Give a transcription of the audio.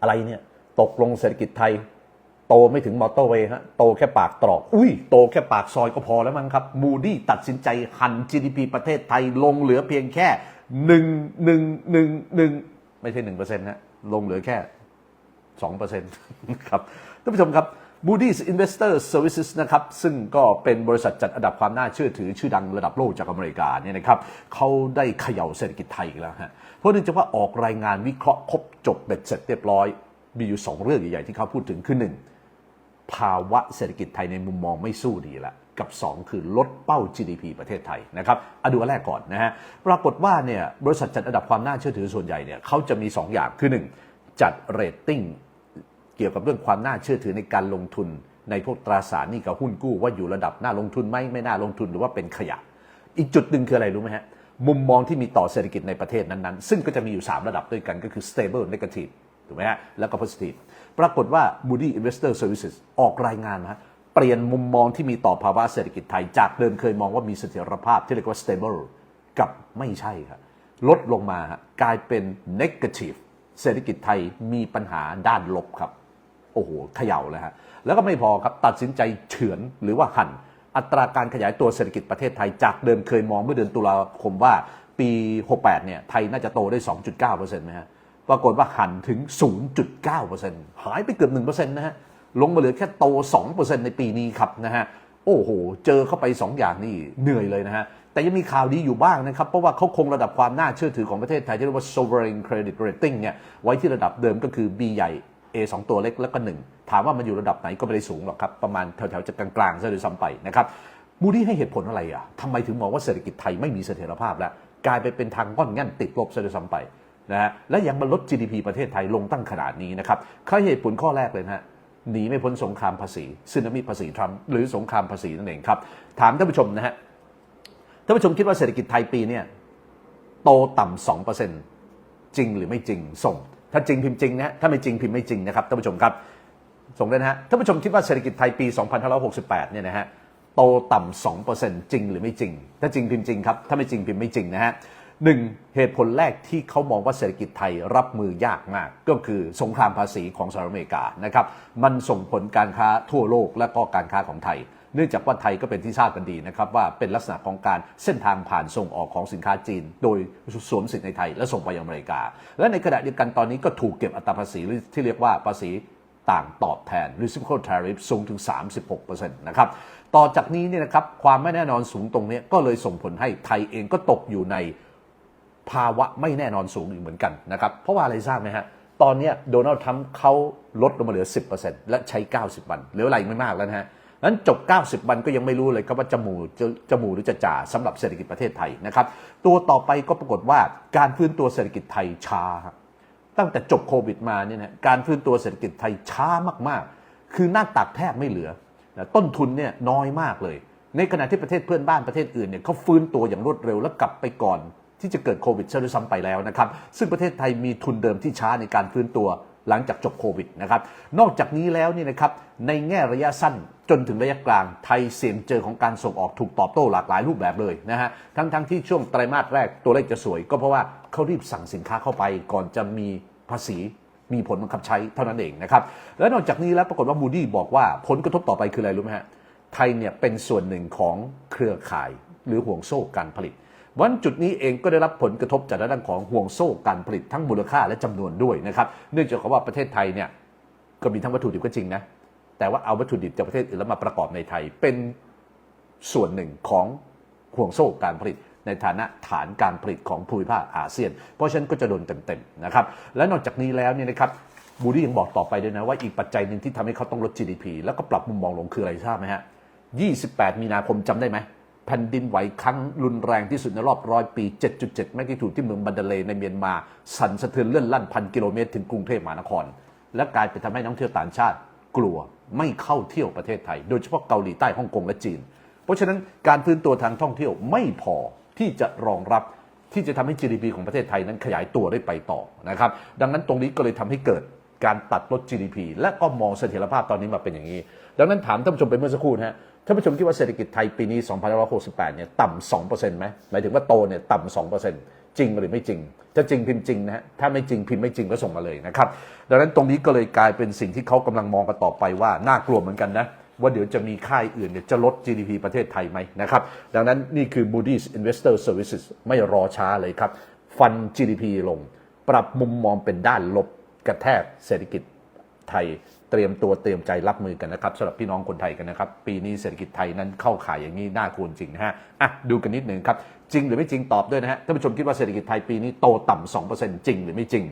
อะไรเนี่ยตกลงเศรษฐกิจไทย โตไม่ถึงมอเตอร์เวย์ฮะโตแค่ปากตรอก อุ้ยโตแค่ปากซอยก็พอแล้วมั้งครับมูดี้ตัดสินใจหัน GDP ประเทศไทยลงเหลือเพียงแค่หนึ่งหนึ่งหนึ่งหนึ่งไม่ใช่หนึ่งเปอร์เซ็นต์ฮะลงเหลือแค่2%ครับท่านผู้ชมครับ Moody's Investor Services นะครับ ซึ่งก็เป็นบริษัทจัดอันดับความน่าเชื่อถือชื่อดังระดับโลกจากอเมริกาเนี่ยนะครับเขาได้เขย่าเศรษฐกิจไทยอีกแล้วฮะเพราะเนื่องจากว่าออกรายงานวิเคราะห์ครบจบเบ็ดเสร็จเรียบร้อย มีอยู่ 2 เรื่องใหญ่ๆที่เขาพูดถึงคือ 1 ภาวะเศรษฐกิจไทยในมุมมองไม่สู้ดีละกับ 2 คือลดเป้า GDP ประเทศไทยนะครับอาดูอันแรกก่อนนะฮะปรากฏว่าเนี่ยบริษัทจัดอันดับความน่าเชื่อถือส่วนใหญ่เนี่ยเขาจะมี 2 อย่างคือ 1 จัดเรตติ้ง เกี่ยวกับเรื่องความน่าเชื่อถือในการลงทุน ในพวกตราสารนี้กับหุ้นกู้ว่าอยู่ระดับน่าลงทุนไหมไม่น่าลงทุนหรือว่าเป็นขยะ อีกจุดหนึ่งคืออะไรรู้ไหมฮะมุมมองที่มีต่อเศรษฐกิจในประเทศนั้นๆ ซึ่งก็จะมีอยู่ 3 ระดับด้วยกันก็คือ stable negative ถูกไหมฮะแล้วก็ positive ปรากฏว่า Moody Investor Services ออกรายงานนะฮะเปลี่ยนมุมมองที่มีต่อภาวะเศรษฐกิจไทยจากเดิมเคยมองว่ามีเสถียรภาพที่เรียกว่า stable กับไม่ใช่ครับลดลงมาฮะกลายเป็น negative เศรษฐกิจไทยมีปัญหาด้านลบครับ อ้โหเขย่าเลยฮะแล้วก็ไม่พอครับตัดสินใจเฉือนหรือว่าหันอัตราการขยายตัวเศรษฐกิจประเทศไทยจากเดิมเคยมองเมื่อเดือนตุลาคมว่าปี 68 เนี่ย ไทยน่าจะโตได้ 2.9%นะฮะ ปรากฏว่าหันถึง 0.9%หายไปเกือบ 1%นะฮะ ลงมาเหลือแค่โต 2%ในปีนี้ครับนะฮะ โอ้โห เจอเข้าไป 2 อย่างนี่เหนื่อยเลยนะฮะ แต่ยังมีข่าวดีอยู่บ้างนะครับ เพราะว่าเขาคงระดับความน่าเชื่อถือของประเทศไทยที่เรียกว่า sovereign credit rating เนี่ย ไว้ที่ระดับเดิมก็คือ B ใหญ่ A 2 ตัวเล็กแล้วก็ 1 ถามว่ามันอยู่ระดับไหนก็ไม่ได้สูงหรอกครับ ประมาณแถวๆจะกลางๆซะด้วยซ้ำไปนะครับมูดี้ให้เหตุผลอะไรอะทำไมถึงมองว่าเศรษฐกิจไทยไม่มีเสถียรภาพแล้ว กลายไปเป็นทางง่อนงั่นติดลบซะด้วยซ้ำไปนะฮะและยังมาลด GDP ประเทศไทยลงตั้งขนาดนี้นะครับข้อเหตุผลข้อแรกเลยนะฮะหนีไม่พ้นสงครามภาษีซึนามิภาษีทรัมป์หรือสงครามภาษีนั่นเองครับ ถามท่านผู้ชมนะฮะท่านผู้ชมคิดว่าเศรษฐกิจไทยปีเนี้โตต่ำสองเปอร์เซ็นต์จริงหรือไม่จริงส่ง ถ้าจริงพิมพ์จริงนะถ้าไม่จริงพิมพ์ไม่จริงนะครับท่านผู้ชมครับส่งเลยนะฮะท่านผู้ชมคิดว่าเศรษฐกิจไทยปี 2568 เนี่ยนะฮะโตต่ำ2%จริงหรือไม่จริง ถ้าจริงพิมพ์จริงครับ ถ้าไม่จริงพิมพ์ไม่จริงนะฮะหนึ่งเหตุผลแรกที่เขามองว่าเศรษฐกิจไทยรับมือยากมาก ก็คือสงครามภาษีของสหรัฐอเมริกานะครับมันส่งผลการค้าทั่วโลกและก็การค้าของไทย เนื่องจากว่าไทยก็เป็นที่ทราบกันดีนะครับว่าเป็นลักษณะของการเส้นทางผ่านส่งออกของสินค้าจีน โดยสวมสิทธิ์ในไทยและส่งไปยังอเมริกา และในขณะเดียวกันตอนนี้ก็ถูกเก็บอัตราภาษีที่เรียกว่าภาษีต่างตอบแทน reciprocal tariff สูงถึง 36%นะครับ ต่อจากนี้เนี่ยนะครับความไม่แน่นอนสูงตรงนี้ก็เลยส่งผลให้ไทยเองก็ตกอยู่ในภาวะไม่แน่นอนสูงอีกเหมือนกันนะครับ เพราะว่าอะไรทราบไหมฮะ ตอนนี้โดนัลด์ทรัมป์เขาลดลงมาเหลือ 10%และใช้ 90 วัน เหลืออะไรไม่มากแล้วนะฮะ นั้นจบ 90 วันก็ยังไม่รู้เลยครับว่าจะหมูจะจะหมูหรือจะจ่าสำหรับเศรษฐกิจประเทศไทยนะครับ ตัวต่อไปก็ปรากฏว่าการฟื้นตัวเศรษฐกิจไทยช้า ตั้งแต่จบโควิดมาเนี่ยนะการฟื้นตัวเศรษฐกิจไทยช้ามากๆ คือหน้าตักแทบไม่เหลือนะต้นทุนเนี่ยน้อยมากเลย ในขณะที่ประเทศเพื่อนบ้านประเทศอื่นเนี่ยเขาฟื้นตัวอย่างรวดเร็วและกลับไปก่อนที่จะเกิดโควิดซะด้วยซ้ำไปแล้วนะครับ ซึ่งประเทศไทยมีทุนเดิมที่ช้าในการฟื้นตัว หลังจากจบโควิดนะครับ นอกจากนี้แล้วนี่นะครับในแง่ระยะสั้นจนถึงระยะกลาง ไทยเสี่ยงเจอของการส่งออกถูกตอบโต้หลากหลายรูปแบบเลยนะฮะทั้งทั้งที่ช่วงไตรมาสแรกตัวเลขจะสวย ก็เพราะว่าเขารีบสั่งสินค้าเข้าไป ก่อนจะมีภาษีมีผลบังคับใช้เท่านั้นเองนะครับ และนอกจากนี้แล้วปรากฏว่ามูดี้บอกว่าผลกระทบต่อไปคืออะไรรู้ไหมฮะไทยเนี่ยเป็นส่วนหนึ่งของเครือข่ายหรือห่วงโซ่การผลิต วันจุดนี้เองก็ได้รับผลกระทบจากด้านของห่วงโซ่การผลิตทั้งมูลค่าและจำนวนด้วยนะครับเนื่องจากว่าประเทศไทยเนี่ยก็มีทั้งวัตถุดิบก็จริงนะแต่ว่าเอาวัตถุดิบจากประเทศอื่นแล้วมาประกอบในไทยเป็นส่วนหนึ่งของห่วงโซ่การผลิตในฐานะฐานการผลิตของภูมิภาคอาเซียน เพราะฉะนั้นก็จะโดนเต็มๆนะครับและนอกจากนี้แล้วเนี่ยนะครับบูดี้ยังบอกต่อไปด้วยนะว่าอีกปัจจัยหนึ่งที่ทำให้เขาต้องลด GDP แล้วก็ปรับมุมมองลงคืออะไรทราบไหมฮะ 28 มีนาคมจำได้ไหม แผ่นดินไหวครั้งรุนแรงที่สุดในรอบร้อยปี 7.7 แมกนิทูดที่เมืองบันเดเลในเมียนมา สั่นสะเทือนเลื่อนลั่นพันกิโลเมตรถึงกรุงเทพมหานคร และกลายเป็นทำให้นักท่องเที่ยวต่างชาติกลัวไม่เข้าเที่ยวประเทศไทย โดยเฉพาะเกาหลีใต้ฮ่องกงและจีน เพราะฉะนั้นการฟื้นตัวทางท่องเที่ยวไม่พอที่จะรองรับที่จะทำให้ GDP ของประเทศไทยนั้นขยายตัวได้ไปต่อนะครับ ดังนั้นตรงนี้ก็เลยทำให้เกิด การตัดลด GDP และก็มองเสถียรภาพตอนนี้มาเป็นอย่างนี้ ดังนั้นถามท่านผู้ชมไปเมื่อสักครู่นะฮะท่านผู้ชมคิดว่าเศรษฐกิจไทยปีนี้2568เนี่ยต่ำ2%ไหมหมายถึงว่าโตเนี่ยต่ำ2%จริงหรือไม่จริง จะจริงพิมพ์จริงนะฮะถ้าไม่จริงพิมพ์ไม่จริงก็ส่งมาเลยนะครับดังนั้นตรงนี้ก็เลยกลายเป็นสิ่งที่เขากำลังมองกันต่อไปว่าน่ากลัวเหมือนกันนะว่าเดี๋ยวจะมีค่ายอื่นเนี่ยจะลด GDP ประเทศไทยไหมนะครับดังนั้นนี่คือ Moody's Investor Services ไม่รอช้าเลยครับ ฟัน GDP ลง ปรับมุมมองเป็นด้านลบ กระแทกเศรษฐกิจไทยเตรียมตัวเตรียมใจรับมือกันนะครับสำหรับพี่น้องคนไทยกันนะครับ ปีนี้เศรษฐกิจไทยนั้นเข้าข่ายอย่างนี้น่ากลัวจริงนะฮะอะดูกันนิดหนึ่งครับ จริงหรือไม่จริงตอบด้วยนะฮะท่านผู้ชมคิดว่าเศรษฐกิจไทยปีนี้โตต่ำสองเปอร์เซ็นต์จริงหรือไม่จริง